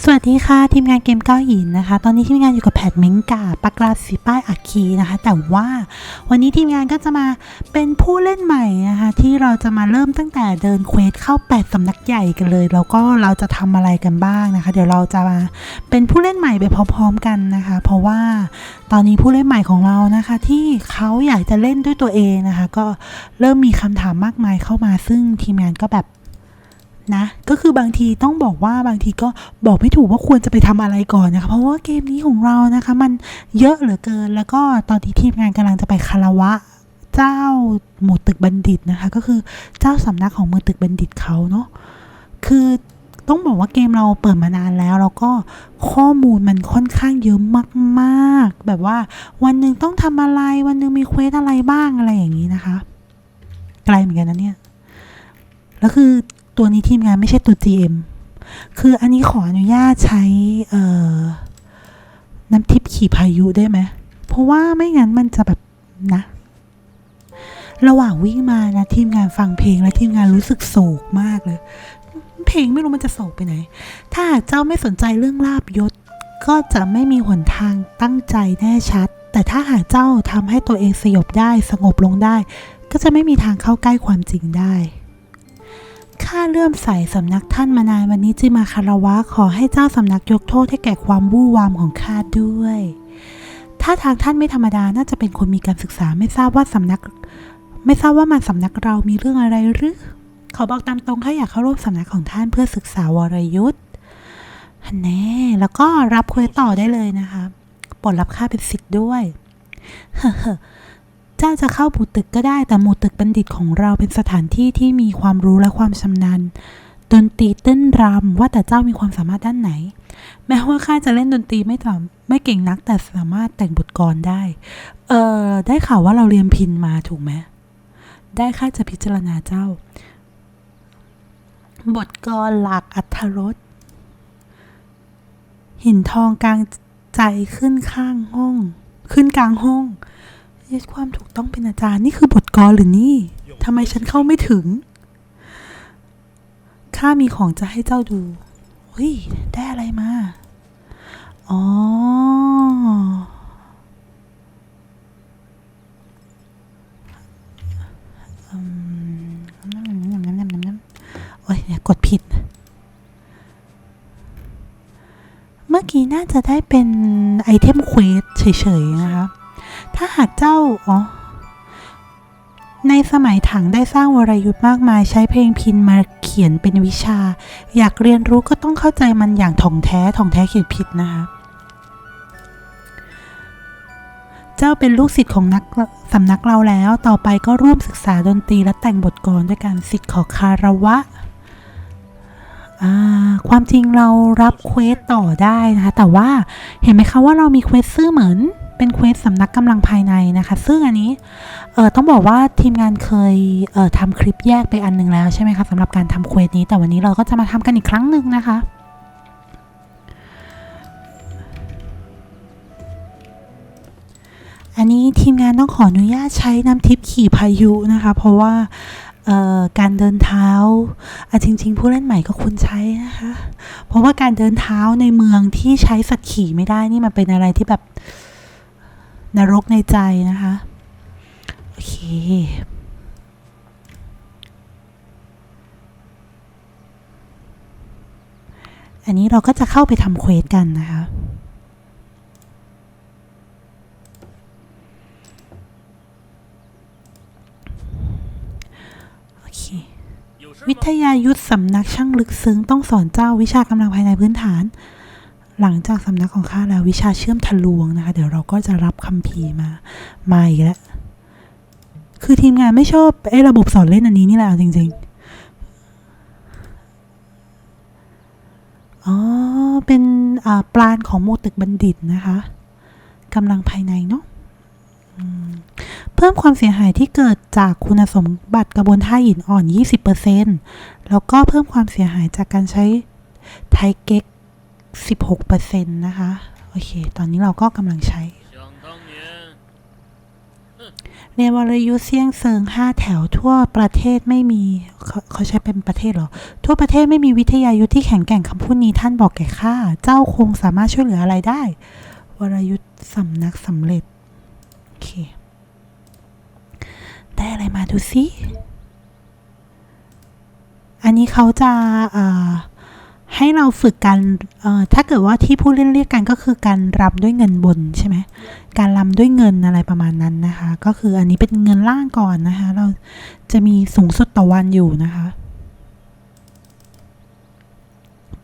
สวัสดีค่ะ ทีมงานเกมเก้าหินนะคะ ตอนนี้ทีมงานอยู่กับแพทเมงกาปากกาสีป้ายอัคคีนะคะ แต่ว่าวันนี้ทีมงานก็จะมาเป็นผู้เล่นใหม่นะคะ ที่เราจะมาเริ่มตั้งแต่เดินเควสเข้า 8 สำนักใหญ่กันเลย แล้วก็เราจะทำอะไรกันบ้างนะคะ เดี๋ยวเราจะมาเป็นผู้เล่นใหม่ไปพร้อมๆกันนะคะ เพราะว่าตอนนี้ผู้เล่นใหม่ของเรานะคะ ที่เขาอยากจะเล่นด้วยตัวเองนะคะ ก็เริ่มมีคำถามมากมายเข้ามาซึ่งทีมงานก็แบบ นะ ก็คือบางทีต้องบอกว่าบางทีก็บอกไม่ถูกว่าควรจะไปทำอะไรก่อนนะคะ เพราะว่าเกมนี้ของเรานะคะ มันเยอะเหลือเกิน แล้วก็ตอนที่ทีมงานกำลังจะไปคารวะเจ้าหมู่ตึกบัณฑิตนะคะ ก็คือเจ้าสำนักของมือตึกบัณฑิตเขาเนาะคือต้องบอกว่าเกมเราเปิดมานานแล้ว แล้วก็ข้อมูลมันค่อนข้างเยอะมากๆ แบบว่าวันหนึ่งต้องทำอะไร วันหนึ่งมีเควสอะไรบ้างอะไรอย่างนี้นะคะ ไกลเหมือนกันนะเนี่ย แล้วคือ ตัวนี้ทีมงานไม่ใช่ตัว GM คืออันนี้ขออนุญาตใช้เออน้ำทิพย์ขี่พายุได้ไหม เพราะว่าไม่งั้นมันจะแบบนะ ระหว่างวิ่งมานะทีมงานฟังเพลงและทีมงานรู้สึกโศกมากเลย เพลงไม่รู้มันจะโศกไปไหน ถ้าหากเจ้าไม่สนใจเรื่องลาบยศ ก็จะไม่มีหนทางตั้งใจแน่ชัด แต่ถ้าหากเจ้าทำให้ตัวเองสยบได้สงบลงได้ ก็จะไม่มีทางเข้าใกล้ความจริงได้ ข้าเลื่อมใสสำนักท่านมานานวันนี้จึงมาคารวะขอให้เจ้าสำนักยกโทษให้แก่ความวู่วามของข้าด้วย ถ้าทางท่านไม่ธรรมดาน่าจะเป็นคนมีการศึกษาไม่ทราบว่าสำนัก ไม่ทราบว่ามาสำนักเรามีเรื่องอะไรหรือขอบอกตามตรงข้าอยากเข้าร่วมสำนักของท่านเพื่อศึกษาวรยุทธ์ฮันแน่แล้วก็รับควสต่อได้เลยนะคะปลดรับค่าเป็นสิทธิ์ด้วยเจ้าจะเข้าหมู่ตึกก็ได้ แต่หมู่ตึกบัณฑิตของเราเป็นสถานที่ที่มีความรู้และความชำนาญดนตรีเต้นรำว่าแต่เจ้ามีความสามารถด้านไหน แม้ว่าข้าจะเล่นดนตรีไม่ต่ำไม่เก่งนักแต่สามารถแต่งบทกลได้ เออได้ข่าวว่าเราเรียนพินมาถูกไหมได้ข้าจะพิจารณาเจ้า บทกลหลักอัธรสหินทองกลางใจขึ้นข้างห้อง ขึ้นกลางห้อง ยึดความถูกต้องเป็นอาจารย์นี่คือบทกรหรือนี่ทำไมฉันเข้าไม่ถึง ข้ามีของจะให้เจ้าดูเฮ้ยได้อะไรมา อ๋อ โอ้ยเนี่ยกดผิด เมื่อกี้น่าจะได้เป็นไอเทมเควสเฉยๆนะคะ ถ้าหากเจ้า อ๋อ ในสมัยถังได้สร้างวรยุทธ์มากมาย ใช้เพลงพินมาเขียนเป็นวิชา อยากเรียนรู้ก็ต้องเข้าใจมันอย่างถ่องแท้ถ่องแท้เขียนผิดนะคะเจ้าเป็นลูกศิษย์ของนักสำนักเราแล้ว ต่อไปก็ร่วมศึกษาดนตรีและแต่งบทกลอนด้วยการศิษย์ขอคารวะ ความจริงเรารับเควสต่อได้นะคะ แต่ว่าเห็นไหมคะว่าเรามีเควสซื่อเหมือน เป็นเควสสำนักกำลังภายในนะคะ ซึ่งอันนี้เออต้องบอกว่าทีมงานเคยเอ่อทำคลิปแยกไปอันหนึงแล้วใช่ไหมคะสำหรับการทำเควสนี้แต่วันนี้เราก็จะมาทำกันอีกครั้งหนึ่งนะคะอันนี้ทีมงานต้องขออนุญาตใช้น้ำทิพย์ขี่พายุนะคะ เพราะว่าการเดินเท้าอะจริง ๆ ผู้เล่นใหม่ก็ควรใช้นะคะ เพราะว่าการเดินเท้าในเมืองที่ใช้สัตว์ขี่ไม่ได้นี่มันเป็นอะไรที่แบบ นรกในใจนะคะ โอเค อันนี้เราก็จะเข้าไปทำเควสกันนะคะ โอเค วิทยายุทธสำนักช่างลึกซึ้งต้องสอนเจ้าวิชากำลังภายในพื้นฐาน หลังจากสำนักของข้าแล้ววิชาเชื่อมทะลวงนะคะ เดี๋ยวเราก็จะรับคัมภีร์มามาอีกแล้วคือทีมงานไม่ชอบไอ้ระบบสอนเล่นอันนี้นี่แหละจริงๆ อ๋อ เป็นปลานของโมตึกบัณฑิตนะคะกำลังภายในเนาะเพิ่มความเสียหายที่เกิดจากคุณสมบัติกระบวนท่าหินอ่อน 20%แล้วก็เพิ่มความเสียหายจากการใช้ไทเก็ก 16%นต์นะคะ โอเค ตอนนี้เราก็กำลังใช้ ในวรยุทธเซียงเซิงห้าแถวทั่วประเทศไม่มีเขาเขาใช้เป็นประเทศเหรอ ทั่วประเทศไม่มีวิทยายุทธที่แข็งแกร่งคำพูดนี้ท่านบอกแก่ข้า เจ้าคงสามารถช่วยเหลืออะไรได้ วรยุทธสำนักสำเร็จ โอเค ได้อะไรมาดูซิอันนี้เขาจะอ่า ให้เราฝึกการถ้าเกิดว่าที่ผู้เล่นเรียกกันก็คือการรำด้วยเงินบนใช่ไหมการรำด้วยเงินอะไรประมาณนั้นนะคะ ก็คืออันนี้เป็นเงินล่างก่อนนะคะ เราจะมีสูงสุดต่อวันอยู่นะคะ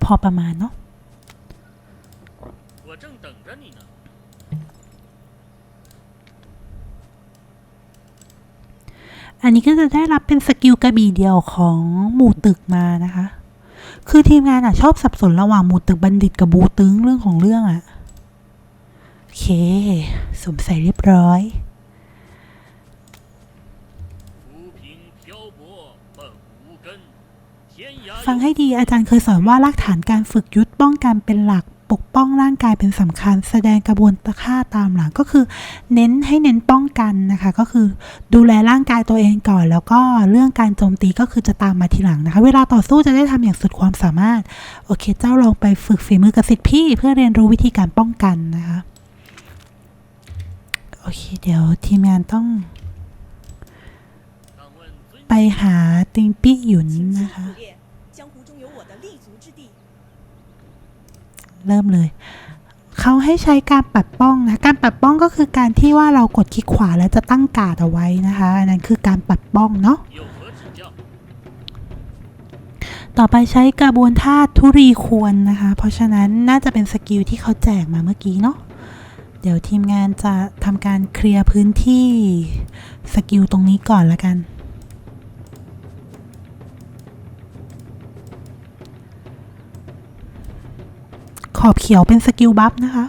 พอประมาณเนาะอันนี้ก็จะได้รับเป็นสกิลกระบี่เดียวของหมู่ตึกมานะคะ คือทีมงานอะชอบสับสนระหว่างหมูตึกบัณฑิตกับบูตึงเรื่องของเรื่องอะโอเคสวมใส่เรียบร้อยฟังให้ดีอาจารย์เคยสอนว่ารากฐานการฝึกยุทธป้องกันเป็นหลัก ปกป้องร่างกายเป็นสำคัญ แสดงกระบวนท่าตามหลังก็คือ เน้นให้เน้นป้องกันนะคะ ก็คือดูแลร่างกายตัวเองก่อน แล้วก็เรื่องการโจมตีก็คือจะตามมาทีหลังนะคะ เวลาต่อสู้จะได้ทำอย่างสุดความสามารถ โอเค เจ้าลองไปฝึกฝีมือกับสิทธิ์พี่ เพื่อเรียนรู้วิธีการป้องกันนะคะ โอเค เดี๋ยวทีมงานต้อง ไปหาติงปี้หยุนนะคะ เริ่มเลยเขาให้ใช้การปัดป้องนะการปัดป้องก็คือการที่ว่าเรากดคลิกขวาแล้วจะตั้งกาดเอาไว้นะคะอันนั้นคือการปัดป้องเนาะต่อไปใช้กระบวนท่าทุรีควรนะคะ เพราะฉะนั้นน่าจะเป็นสกิลที่เขาแจกมาเมื่อกี้เนาะเดี๋ยวทีมงานจะทำการเคลียร์พื้นที่สกิลตรงนี้ก่อนละกัน ขอบเขียวเป็นสกิลบัฟนะคะ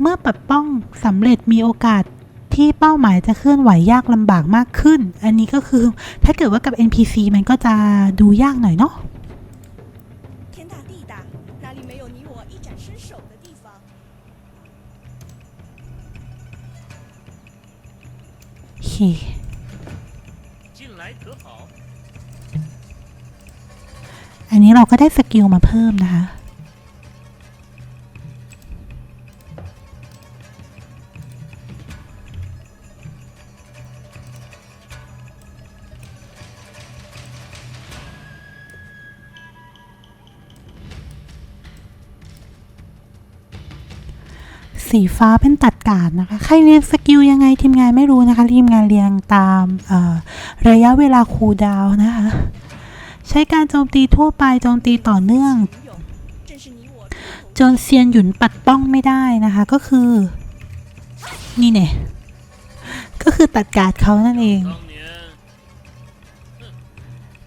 เมื่อปัดป้องสำเร็จมีโอกาสที่เป้าหมายจะเคลื่อนไหวยากลำบากมากขึ้น อันนี้ก็คือถ้าเกิดว่ากับ NPC มันก็จะดูยากหน่อยเนาะโอเค อันนี้เราก็ได้สกิลมาเพิ่มนะคะ สีฟ้าเป็นตัดกาดนะคะ ใครเรียงสกิลยังไงทีมงานไม่รู้นะคะ ทีมงานเรียงตามระยะเวลาคูลดาวนะคะ ใช้การโจมตีทั่วไปโจมตีต่อเนื่อง จนเซียนหยุนปัดป้องไม่ได้นะคะก็คือ นี่เนี่ยก็คือตัดการ์ดเขานั่นเอง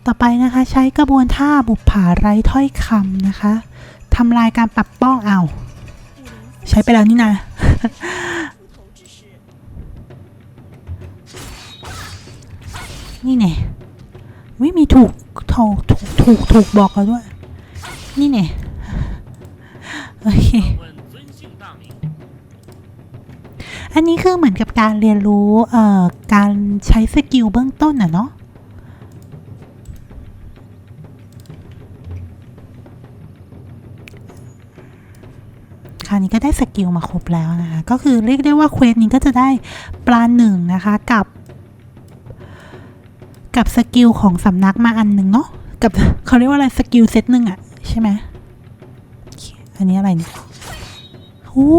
ต่อไปนะคะใช้กระบวนท่าบุปผาไร้ถ้อยคำนะคะทำลายการปัดป้องเอา ใช้ไปแล้วนี่นะนี่เนี่ยไม่มีถูก ถูกถูกถูกถูกบอกเขาด้วย นี่เนี่ยโอเคอันนี้คือเหมือนกับการเรียนรู้เอ่อการใช้สกิลเบื้องต้นอะเนาะคราวนี้ก็ได้สกิลมาครบแล้วนะคะ ก็คือเรียกได้ว่าเควสนี้ก็จะได้ปลาหนึ่งนะคะ กับ กับสกิลของสำนักมาอันหนึ่งเนาะกับเขาเรียกว่าอะไรสกิลเซตหนึ่งอะใช่ไหมอันนี้อะไรเนี่ยโอ้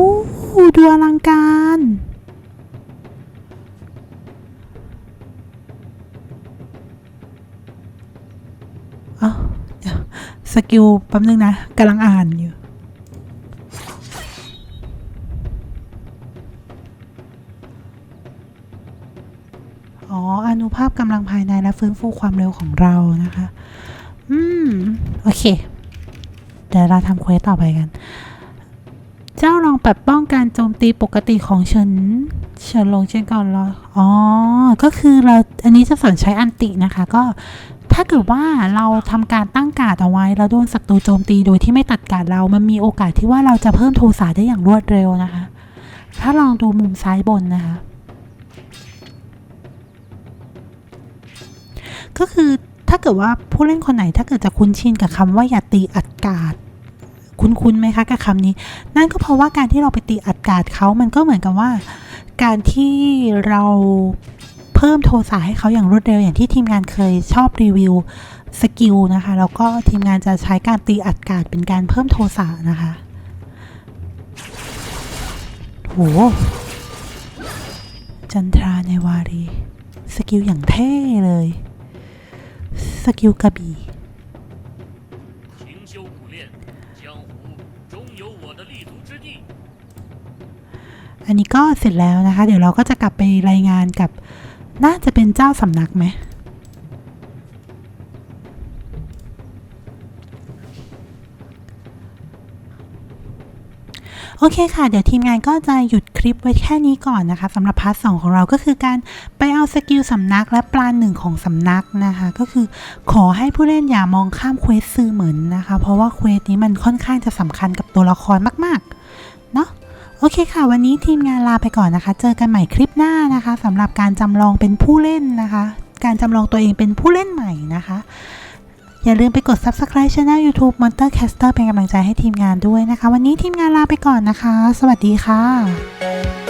ดูอลังการอ้าวเดี๋ยวสกิลแป๊บนึงนะกำลังอ่านอยู่ อ๋ออนุภาพกำลังภายในและฟื้นฟูความเร็วของเรานะคะ อืม โอเค เดี๋ยวเราทำเควสต่อไปกัน เจ้าลองปรับป้องการโจมตีปกติของเฉินเฉินลงเช่นก่อนเรออ๋อ ก็คือเราอันนี้จะสอนใช้อันตินะคะ ก็ถ้าเกิดว่าเราทำการตั้งการ์ดเอาไว้แล้วโดนศัตรูโจมตีโดยที่ไม่ตัดการ์ดเรา มันมีโอกาสที่ว่าเราจะเพิ่มโทสะได้อย่างรวดเร็วนะคะ ถ้าลองดูมุมซ้ายบนนะคะ ก็คือถ้าเกิดว่าผู้เล่นคนไหนถ้าเกิดจะคุ้นชินกับคำว่าอย่าตีอัดการ์ดคุ้นๆไหมคะกับคำนี้ นั่นก็เพราะว่าการที่เราไปตีอัดการ์ดเขามันก็เหมือนกับว่า การที่เราเพิ่มโทสะให้เขาอย่างรวดเร็วอย่างที่ทีมงานเคยชอบรีวิวสกิลนะคะแล้วก็ทีมงานจะใช้การตีอัดกาดเป็นการเพิ่มโทสะนะคะโหจันทราในวารี สกิลอย่างเท่เลย สกิลกระบี่อันนี้ก็เสร็จแล้วนะคะ เดี๋ยวเราก็จะกลับไปรายงานกับ น่าจะเป็นเจ้าสำนักไหม โอเคค่ะ เดี๋ยวทีมงานก็จะหยุดคลิปไว้แค่นี้ก่อนนะคะสำหรับพาร์ทสองของเราก็คือการไปเอาสกิลสำนักและปลาหนึ่งของสำนักนะคะ ก็คือขอให้ผู้เล่นอย่ามองข้ามเควสซื้อเหมือนนะคะ เพราะว่าเควสนี้มันค่อนข้างจะสำคัญกับตัวละครมากๆเนาะโอเคค่ะ วันนี้ทีมงานลาไปก่อนนะคะ เจอกันใหม่คลิปหน้านะคะสำหรับการจำลองเป็นผู้เล่นนะคะ การจำลองตัวเองเป็นผู้เล่นใหม่นะคะ อย่าลืมไปกด subscribe channel YouTube Monster Caster เป็นกำลังใจให้ทีมงานด้วยนะคะ วันนี้ทีมงานลาไปก่อนนะคะ สวัสดีค่ะ